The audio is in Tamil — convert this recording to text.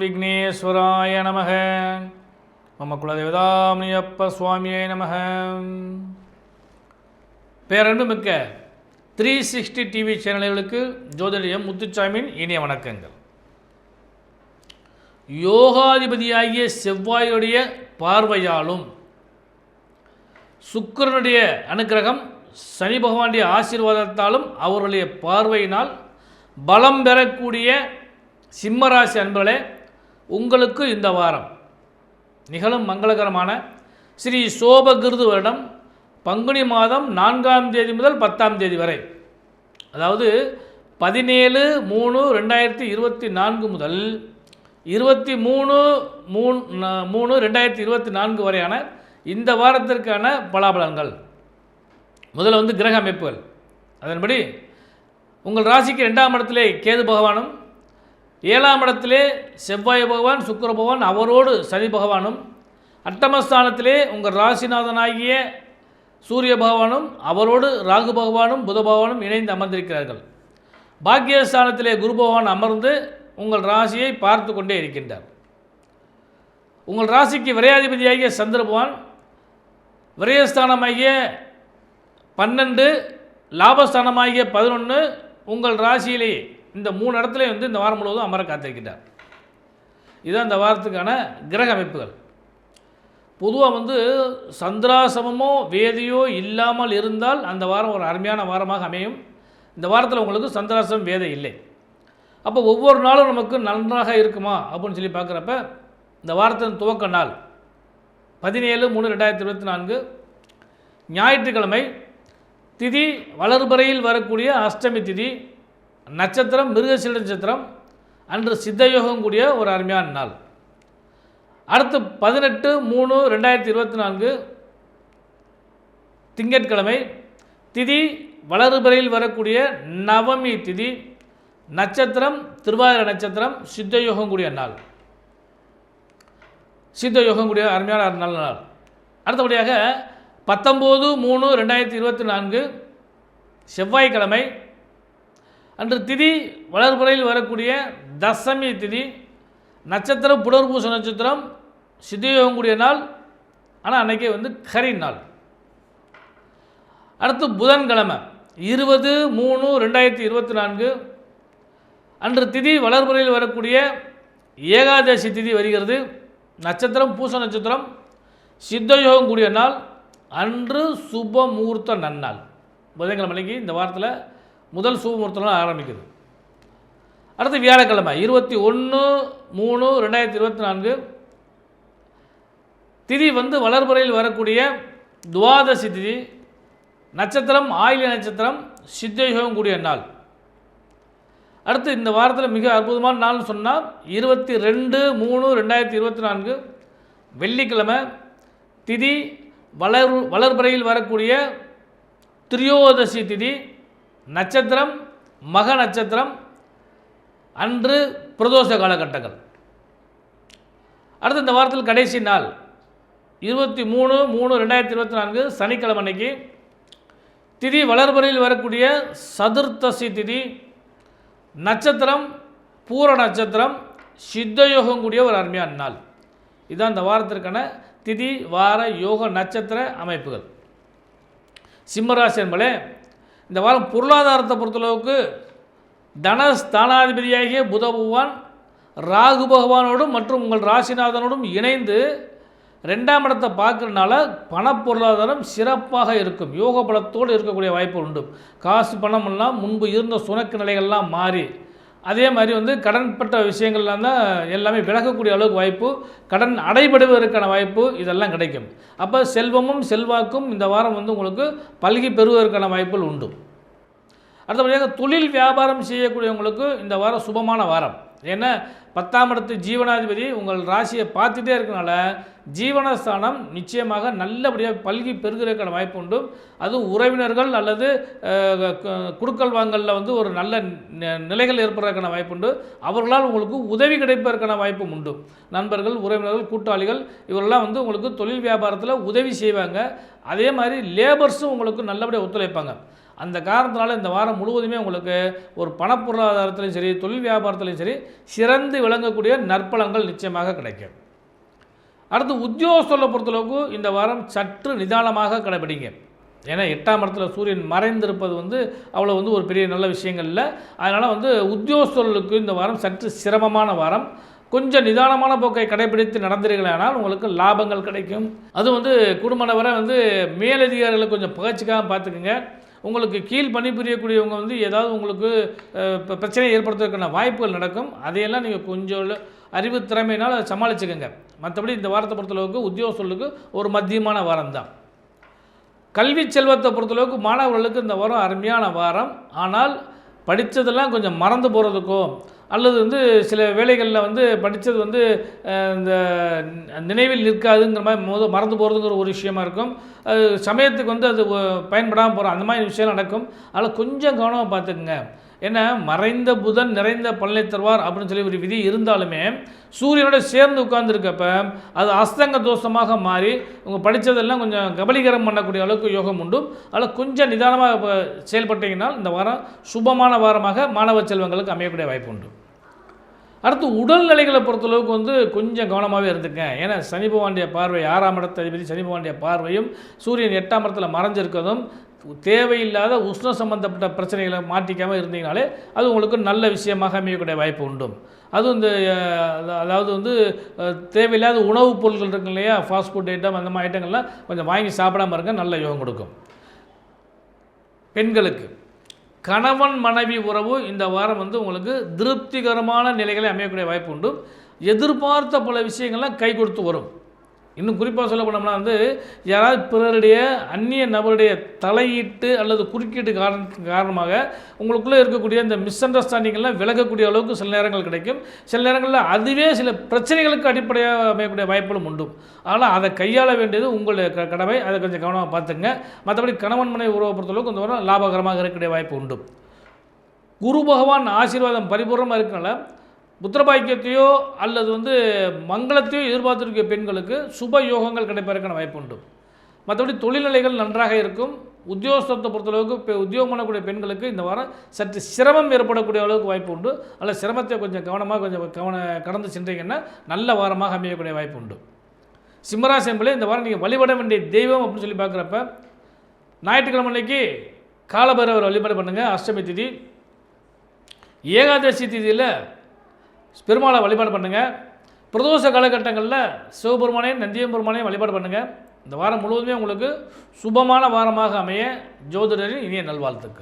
விக்னேஸ்வராய நமக. மம குலதேவதாமியப்ப சுவாமியே நமக. பேரன்பு மிக்க த்ரீ சிக்ஸ்டி டிவி சேனல்களுக்கு ஜோதிடம் முத்துச்சாமியின் இனிய வணக்கங்கள். யோகாதிபதியாகிய செவ்வாயுடைய பார்வையாலும் சுக்கிரனுடைய அனுக்கிரகம் சனி பகவானுடைய ஆசீர்வாதத்தாலும் அவருடைய பார்வையினால் பலம் பெறக்கூடிய சிம்மராசி அன்பர்களே உங்களுக்கு இந்த வாரம். நிகழும் மங்களகரமான ஸ்ரீ சோபகிருது வருடம் பங்குனி மாதம் நான்காம் தேதி முதல் பத்தாம் தேதி வரை. அதாவது பதினேழு மூணு ரெண்டாயிரத்தி இருபத்தி நான்கு முதல் இருபத்தி மூணு மூணு மூணு ரெண்டாயிரத்தி இருபத்தி நான்கு வரையான இந்த வாரத்திற்கான பலாபலன்கள். முதல்ல வந்து கிரக அமைப்புகள். அதன்படி உங்கள் ராசிக்கு ரெண்டாம் இடத்திலே கேது பகவானும் ஏழாம் இடத்திலே செவ்வாய் பகவான் சுக்கர பகவான் அவரோடு சனி பகவானும் அட்டமஸ்தானத்திலே உங்கள் ராசிநாதனாகிய சூரிய பகவானும் அவரோடு ராகு பகவானும் புத பகவானும் இணைந்து அமர்ந்திருக்கிறார்கள். பாக்கியஸ்தானத்திலே குரு பகவான் அமர்ந்து உங்கள் ராசியை பார்த்து கொண்டே இருக்கின்றார். உங்கள் ராசிக்கு விரையாதிபதியாகிய சந்திர பகவான் விரயஸ்தானமாகிய பன்னெண்டு லாபஸ்தானமாகிய பதினொன்று உங்கள் ராசியிலே இந்த மூணு இடத்துலையும் வந்து இந்த வாரம் முழுவதும் அமர காத்திருக்கிறார் இதுதான் இந்த வாரத்துக்கான கிரக அமைப்புகள். பொதுவாக வந்து சந்திராசமமோ வேதியோ இல்லாமல் இருந்தால் அந்த வாரம் ஒரு அருமையான வாரமாக அமையும். இந்த வாரத்தில் உங்களுக்கு சந்திராசம் வேதை இல்லை. அப்போ ஒவ்வொரு நாளும் நமக்கு நன்றாக இருக்குமா அப்படின்னு சொல்லி பார்க்குறப்ப இந்த வாரத்தின் துவக்க நாள் பதினேழு மூணு ரெண்டாயிரத்தி இருபத்தி நான்கு ஞாயிற்றுக்கிழமை திதி வளர்பறையில் வரக்கூடிய அஷ்டமி திதி நட்சத்திரம் மிருகசீல நட்சத்திரம் அன்று சித்தயோகம் கூடிய ஒரு அருமையான நாள். அடுத்து பதினெட்டு மூணு ரெண்டாயிரத்தி இருபத்தி நான்கு திங்கட்கிழமை திதி வளர்பிறையில் வரக்கூடிய நவமி திதி நட்சத்திரம் திருவாதிரை நட்சத்திரம் சித்தயோகம் கூடிய நாள். சித்த யோகம் கூடிய அருமையான நல்ல நாள். அடுத்தபடியாக பத்தொம்போது மூணு ரெண்டாயிரத்தி இருபத்தி நான்கு செவ்வாய்க்கிழமை அன்று திதி வளர்புறையில் வரக்கூடிய தசமி திதி நட்சத்திரம் புனர்பூச நட்சத்திரம் சித்தயோகம் கூடிய நாள் ஆனால் அன்னைக்கே வந்து கரி நாள். அடுத்து புதன்கிழமை இருபது மூணு ரெண்டாயிரத்தி இருபத்தி நான்கு. அன்று திதி வளர்புறையில் வரக்கூடிய ஏகாதசி திதி வருகிறது. நட்சத்திரம் பூச நட்சத்திரம் சித்தயோகம் கூடிய நாள். அன்று சுப முகூர்த்த நன்னாள். புதன்கிழமைக்கு இந்த வாரத்தில் முதல் சுபமுகூர்த்தம்லாம் ஆரம்பிக்குது. அடுத்து வியாழக்கிழமை இருபத்தி ஒன்று மூணு ரெண்டாயிரத்தி இருபத்தி நான்கு. திதி வந்து வளர்புறையில் வரக்கூடிய துவாதசி திதி. நட்சத்திரம் ஆயில நட்சத்திரம் சித்தயோகம் கூடிய நாள். அடுத்து இந்த வாரத்தில் மிக அற்புதமான நாள்னு சொன்னால் இருபத்தி ரெண்டு மூணு ரெண்டாயிரத்தி இருபத்தி நான்கு. வெள்ளிக்கிழமை திதி வளர் வளர்பறையில் வரக்கூடிய திரியோதசி திதி. நட்சத்திரம் மக நட்சத்திரம் அன்று பிரதோஷ காலகட்டங்கள். அடுத்து இந்த வாரத்தில் கடைசி நாள் இருபத்தி மூணு மூணு ரெண்டாயிரத்தி இருபத்தி நான்கு சனிக்கிழமை அன்னைக்கு திதி வளர்பறையில் வரக்கூடிய சதுர்த்தசி திதி நட்சத்திரம் பூர நட்சத்திரம் சித்தயோகம் கூடிய ஒரு அருமையான நாள். இதுதான் இந்த வாரத்திற்கான திதி வார யோக நட்சத்திர அமைப்புகள். சிம்மராசி என்பளே இந்த வாரம் பொருளாதாரத்தை பொறுத்தளவுக்கு தனஸ்தானாதிபதியாகிய புத பகவான் ராகு பகவானோடும் மற்றும் உங்கள் ராசிநாதனோடும் இணைந்து ரெண்டாம் இடத்தை பார்க்கறதுனால பணப்பொருளாதாரம் சிறப்பாக இருக்கும். யோக பலத்தோடு இருக்கக்கூடிய வாய்ப்பு உண்டு. காசு பணம் எல்லாம் முன்பு இருந்த சுணக்கு நிலைகள்லாம் மாறி அதே மாதிரி வந்து கடன்பட்ட விஷயங்கள்லாம் தான் எல்லாமே விலகக்கூடிய அளவுக்கு வாய்ப்பு கடன் அடைபடுவதற்கான வாய்ப்பு இதெல்லாம் கிடைக்கும். அப்போ செல்வமும் செல்வாக்கும் இந்த வாரம் வந்து உங்களுக்கு பல்கி பெறுவதற்கான வாய்ப்புகள் உண்டு. அடுத்தபடியாக தொழில் வியாபாரம் செய்யக்கூடியவங்களுக்கு இந்த வாரம் சுபமான வாரம். ஏன்னா பத்தாம் இடத்து ஜீவனாதிபதி உங்கள் ராசியை பார்த்துட்டே இருக்கனால ஜீவனஸ்தானம் நிச்சயமாக நல்லபடியாக பல்கி பெருகிறதுக்கான வாய்ப்பு உண்டு. அதுவும் உறவினர்கள் அல்லது குடுக்கல் வாங்கலில் வந்து ஒரு நல்ல நிலைகள் ஏற்படுறதுக்கான வாய்ப்பு உண்டு. அவர்களால் உங்களுக்கு உதவி கிடைப்பதற்கான வாய்ப்பும் உண்டு. நண்பர்கள் உறவினர்கள் கூட்டாளிகள் இவரெல்லாம் வந்து உங்களுக்கு தொழில் வியாபாரத்தில் உதவி செய்வாங்க. அதே மாதிரி லேபர்ஸும் உங்களுக்கு நல்லபடியாக ஒத்துழைப்பாங்க. அந்த காரணத்தினால இந்த வாரம் முழுவதுமே உங்களுக்கு ஒரு பணப்பொருளாதாரத்திலையும் சரி தொழில் வியாபாரத்திலையும் சரி சிறந்து விளங்கக்கூடிய நற்பலங்கள் நிச்சயமாக கிடைக்கும். அடுத்து உத்தியோகஸ்தலை பொறுத்தளவுக்கு இந்த வாரம் சற்று நிதானமாக கடைபிடிங்க. ஏன்னா எட்டாம் இடத்துல சூரியன் மறைந்திருப்பது வந்து அவ்வளோ வந்து ஒரு பெரிய நல்ல விஷயங்கள் இல்லை. அதனால் வந்து உத்தியோகஸ்தர்களுக்கு இந்த வாரம் சற்று சிரமமான வாரம். கொஞ்சம் நிதானமான போக்கை கடைபிடித்து நடந்தீர்களானால் உங்களுக்கு லாபங்கள் கிடைக்கும். அது வந்து குடும்ப வரை வந்து மேலதிகாரிகளை கொஞ்சம் பகச்சிக்காக பார்த்துக்குங்க. உங்களுக்கு கீழ் பணிபுரியக்கூடியவங்க வந்து ஏதாவது உங்களுக்கு அஹ், பிரச்சனையை ஏற்படுத்துவதற்கான வாய்ப்புகள் நடக்கும். அதையெல்லாம் நீங்கள் கொஞ்சம் அறிவு திறமையினால் அதை சமாளிச்சுக்கோங்க. மற்றபடி இந்த வாரத்தை பொறுத்தளவுக்கு சொல்லுக்கு ஒரு மத்தியமான வாரம் தான் கல்வி செல்வத்தை பொறுத்தளவுக்கு மாணவர்களுக்கு இந்த வாரம் அருமையான வாரம். ஆனால் படித்ததெல்லாம் கொஞ்சம் மறந்து போகிறதுக்கோ அல்லது வந்து சில வேலைகளில் வந்து படித்தது வந்து இந்த நினைவில் நிற்காதுங்கிற மாதிரி மோத மறந்து போகிறதுங்கிற ஒரு விஷயமா இருக்கும். அது சமயத்துக்கு வந்து அது பயன்படாமல் போகிறோம் அந்த மாதிரி விஷயம் நடக்கும். அதில் கொஞ்சம் கவனமாக பார்த்துக்குங்க. ஏன்னா மறைந்த புதன் நிறைந்த பலனை தருவார் அப்படின்னு சொல்லி ஒரு விதி இருந்தாலுமே சூரியனோட சேர்ந்து உட்கார்ந்துருக்கப்ப அது அஸ்தங்க தோஷமாக மாறி உங்கள் படித்ததெல்லாம் கொஞ்சம் கபலீகரம் பண்ணக்கூடிய அளவுக்கு யோகம் உண்டு. அதில் கொஞ்சம் நிதானமாக செயல்பட்டீங்கன்னால் செயல்பட்டீங்கன்னா இந்த வாரம் சுபமான வாரமாக மாணவ செல்வங்களுக்கு அமையக்கூடிய வாய்ப்பு உண்டு. அடுத்து உடல்நிலைகளை பொறுத்தளவுக்கு வந்து கொஞ்சம் கவனமாகவே இருந்துங்க ஏன்னா சனி பகவானுடைய பார்வை ஆறாம் இடத்த அதிபதி சனி பகவானுடைய பார்வையும் சூரியன் எட்டாம் இடத்துல மறைஞ்சிருக்கிறதும் தேவையில்லாத உஷ்ண சம்பந்தப்பட்ட பிரச்சனைகளை மாட்டிக்காமல் இருந்தீங்கனாலே அது உங்களுக்கு நல்ல விஷயமாக அமையக்கூடிய வாய்ப்பு உண்டும் அதுவும் இந்த அதாவது வந்து தேவையில்லாத உணவுப் பொருட்கள் இருக்கு இல்லையா? ஃபாஸ்ட் ஃபுட் ஐட்டம் அந்த மாதிரி ஐட்டங்கள்லாம் கொஞ்சம் வாங்கி சாப்பிடாம இருங்க நல்ல யோகம் கொடுக்கும். பெண்களுக்கு கணவன் மனைவி உறவு இந்த வாரம் வந்து உங்களுக்கு திருப்திகரமான நிலைகளை அமையக்கூடிய வாய்ப்பு உண்டு. எதிர்பார்த்த பல விஷயங்கள்லாம் கை கொடுத்து வரும். இன்னும் குறிப்பாக சொல்ல போனோம்னா வந்து யாராவது பிறருடைய அந்நிய நபருடைய தலையீட்டு அல்லது குறுக்கீட்டு காரண காரணமாக உங்களுக்குள்ளே இருக்கக்கூடிய இந்த மிஸ் அண்டர்ஸ்டாண்டிங்கெல்லாம் விலகக்கூடிய அளவுக்கு சில நேரங்கள் கிடைக்கும். சில நேரங்களில் அதுவே சில பிரச்சனைகளுக்கு அடிப்படையாக அமையக்கூடிய வாய்ப்புகளும் உண்டு. ஆனால் அதை கையாள வேண்டியது உங்களுடைய க கடமை. அதை கொஞ்சம் கவனமாக பார்த்துங்க. மற்றபடி கணவன் மனை உறவை பொறுத்தளவுக்கு இந்த லாபகரமாக இருக்கக்கூடிய வாய்ப்பு உண்டு. குரு பகவான் ஆசீர்வாதம் பரிபூர்ணமாக இருக்கனால புத்திரபாக்கியத்தையோ அல்லது வந்து மங்களத்தையோ எதிர்பார்த்துருக்க பெண்களுக்கு சுப யோகங்கள் கிடைப்பதற்கான வாய்ப்பு உண்டு மற்றபடி தொழில்நிலைகள் நன்றாக இருக்கும். உத்தியோகத்தை பொறுத்தளவுக்கு இப்போ உத்தியோகம் பண்ணக்கூடிய பெண்களுக்கு இந்த வாரம் சற்று சிரமம் ஏற்படக்கூடிய அளவுக்கு வாய்ப்பு உண்டு அல்ல சிரமத்தை கொஞ்சம் கவனமாக கொஞ்சம் கவன கடந்து சென்றீங்கன்னா நல்ல வாரமாக அமையக்கூடிய வாய்ப்பு உண்டு சிம்மராசி என்பதில் இந்த வாரம் நீங்கள் வழிபட வேண்டிய தெய்வம் அப்படின்னு சொல்லி பார்க்குறப்ப ஞாயிற்றுக்கிழமை அன்னைக்கு காலபைரவர் வழிபாடு பண்ணுங்கள் அஷ்டமி திதி. ஏகாதசி திதியில் பெருமாளை வழிபாடு பண்ணுங்கள் பிரதோஷ காலகட்டங்களில் சிவபெருமானையும் நந்தியம் பெருமானையும் வழிபாடு பண்ணுங்கள் இந்த வாரம் முழுவதுமே உங்களுக்கு சுபமான வாரமாக அமைய ஜோதிடரின் இனிய நல்வாழ்த்துக்கள்.